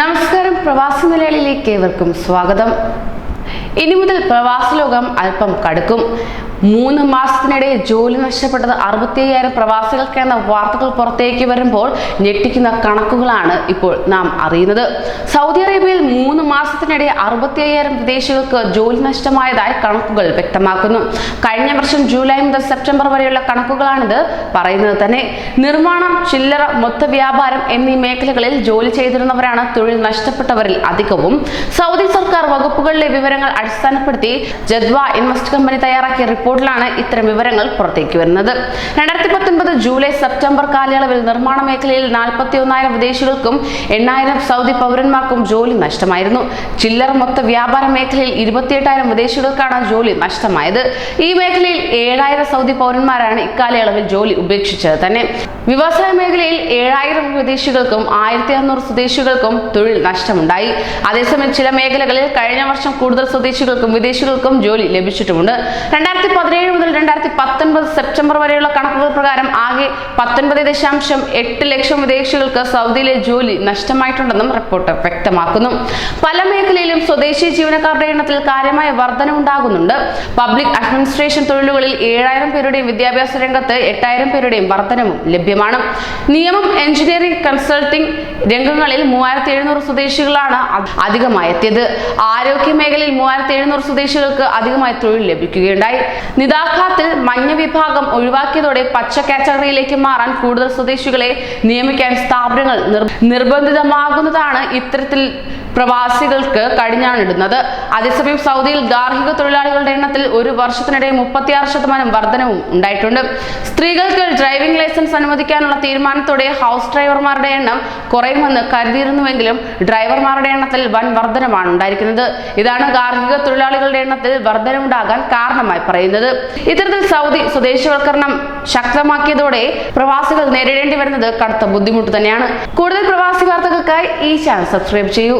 നമസ്കാരം. പ്രവാസി മലയാളിയിലേക്ക് ഏവർക്കും സ്വാഗതം. ഇനി മുതൽ പ്രവാസ ലോകം അല്പം കടുക്കും. മൂന്ന് മാസത്തിനിടെ ജോലി നഷ്ടപ്പെട്ടത് അറുപത്തി അയ്യായിരം പ്രവാസികൾക്കെന്ന വാർത്തകൾ പുറത്തേക്ക് വരുമ്പോൾ ഞെട്ടിക്കുന്ന കണക്കുകളാണ് ഇപ്പോൾ നാം അറിയുന്നത്. സൗദി അറേബ്യയിൽ മൂന്ന് മാസത്തിനിടെ അറുപത്തി അയ്യായിരം വിദേശികൾക്ക് ജോലി നഷ്ടമായതായി കണക്കുകൾ വ്യക്തമാക്കുന്നു. കഴിഞ്ഞ വർഷം ജൂലൈ മുതൽ സെപ്റ്റംബർ വരെയുള്ള കണക്കുകളാണിത് പറയുന്നത് തന്നെ. നിർമ്മാണം ചില്ലറ മൊത്ത വ്യാപാരം എന്നീ മേഖലകളിൽ ജോലി ചെയ്തിരുന്നവരാണ് തൊഴിൽ നഷ്ടപ്പെട്ടവരിൽ അധികവും. സൗദി സർക്കാർ വകുപ്പുകളിലെ വിവരങ്ങൾ അടിസ്ഥാനപ്പെടുത്തി ജദ്വ ഇൻവെസ്റ്റ് കമ്പനി തയ്യാറാക്കിയ റിപ്പോർട്ടിലാണ് ഇത്തരം വിവരങ്ങൾ പുറത്തേക്ക് വരുന്നത്. രണ്ടായിരത്തി പത്തൊൻപത് ജൂലൈ സെപ്റ്റംബർ കാലയളവിൽ നിർമ്മാണ മേഖലയിൽ നാൽപ്പത്തി ഒന്നായിരം വിദേശികൾക്കും എണ്ണായിരം സൗദി പൗരന്മാർക്കും ജോലി നഷ്ടമായിരുന്നു. ചില്ലറ മൊത്ത വ്യാപാര മേഖലയിൽ ഇരുപത്തിയെട്ടായിരം വിദേശികൾക്കാണ് ജോലി നഷ്ടമായത്. ഈ മേഖലയിൽ ഏഴായിരം സൗദി പൗരന്മാരാണ് ഇക്കാലയളവിൽ ജോലി ഉപേക്ഷിച്ചത് തന്നെ. വ്യവസായ മേഖലയിൽ ഏഴായിരം വിദേശികൾക്കും ആയിരത്തി അറുന്നൂറ് സ്വദേശികൾക്കും തൊഴിൽ നഷ്ടമുണ്ടായി. അതേസമയം ചില മേഖലകളിൽ കഴിഞ്ഞ വർഷം കൂടുതൽ സ്വദേശികൾക്കും വിദേശികൾക്കും ജോലി ലഭിച്ചിട്ടുമുണ്ട്. രണ്ടായിരത്തി പതിനേഴ് മുതൽ രണ്ടായിരത്തി പത്തൊൻപത് സെപ്റ്റംബർ വരെയുള്ള കണക്കുകൾ പ്രകാരം ആകെ പത്തൊൻപത് ദശാംശം എട്ട് ലക്ഷം വിദേശികൾക്ക് സൗദിയിലെ ജോലി നഷ്ടമായിട്ടുണ്ടെന്നും റിപ്പോർട്ട് വ്യക്തമാക്കുന്നു. പല മേഖലയിലും സ്വദേശി ജീവനക്കാരുടെ എണ്ണത്തിൽ കാര്യമായ വർധനമുണ്ടാകുന്നുണ്ട് പബ്ലിക് അഡ്മിനിസ്ട്രേഷൻ തൊഴിലുകളിൽ ഏഴായിരം പേരുടെയും വിദ്യാഭ്യാസ രംഗത്ത് എട്ടായിരം പേരുടെയും വർധനവും ലഭ്യമാണ്. നിയമം എഞ്ചിനീയറിംഗ് കൺസൾട്ടിംഗ് രംഗങ്ങളിൽ മൂവായിരത്തി എഴുന്നൂറ് സ്വദേശികളാണ് അധികമായി എത്തിയത് ആരോഗ്യ മേഖലയിൽ മൂവായിരത്തി എഴുന്നൂറ് സ്വദേശികൾക്ക് അധികമായി തൊഴിൽ ലഭിക്കുകയുണ്ടായി. നിദാഖാത്തിൽ മഞ്ഞ വിഭാഗം ഒഴിവാക്കിയതോടെ പച്ച കാറ്റഗറിയിലേക്ക് മാറാൻ കൂടുതൽ സ്വദേശികളെ നിയമിക്കാൻ സ്ഥാപനങ്ങൾ നിർബന്ധിതമാകുന്നതാണ് ഇത്തരത്തിൽ പ്രവാസികൾക്ക് കടിഞ്ഞാണിടുന്നത്. അതേസമയം സൗദിയിൽ ഗാർഹിക തൊഴിലാളികളുടെ എണ്ണത്തിൽ ഒരു വർഷത്തിനിടെ മുപ്പത്തിയാറ് ശതമാനം വർധനവും ഉണ്ടായിട്ടുണ്ട്. സ്ത്രീകൾക്ക് ഡ്രൈവിംഗ് ലൈസൻസ് അനുവദിക്കാനുള്ള തീരുമാനത്തോടെ ഹൗസ് ഡ്രൈവർമാരുടെ എണ്ണം കുറയുമെന്ന് കരുതിയിരുന്നുവെങ്കിലും ഡ്രൈവർമാരുടെ എണ്ണത്തിൽ വൻ വർധനമാണ് ഉണ്ടായിരിക്കുന്നത്. ഇതാണ് ഗാർഹിക തൊഴിലാളികളുടെ എണ്ണത്തിൽ വർധനമുണ്ടാകാൻ കാരണമായി പറയുന്നത്. ഇത്തരത്തിൽ സൗദി സ്വദേശവൽക്കരണം ശക്തമാക്കിയതോടെ പ്രവാസികൾ നേരിടേണ്ടി വരുന്നത് കടുത്ത ബുദ്ധിമുട്ട് തന്നെയാണ്. കൂടുതൽ പ്രവാസി വാർത്തകൾക്കായി ഈ ചാനൽ സബ്സ്ക്രൈബ് ചെയ്യൂ.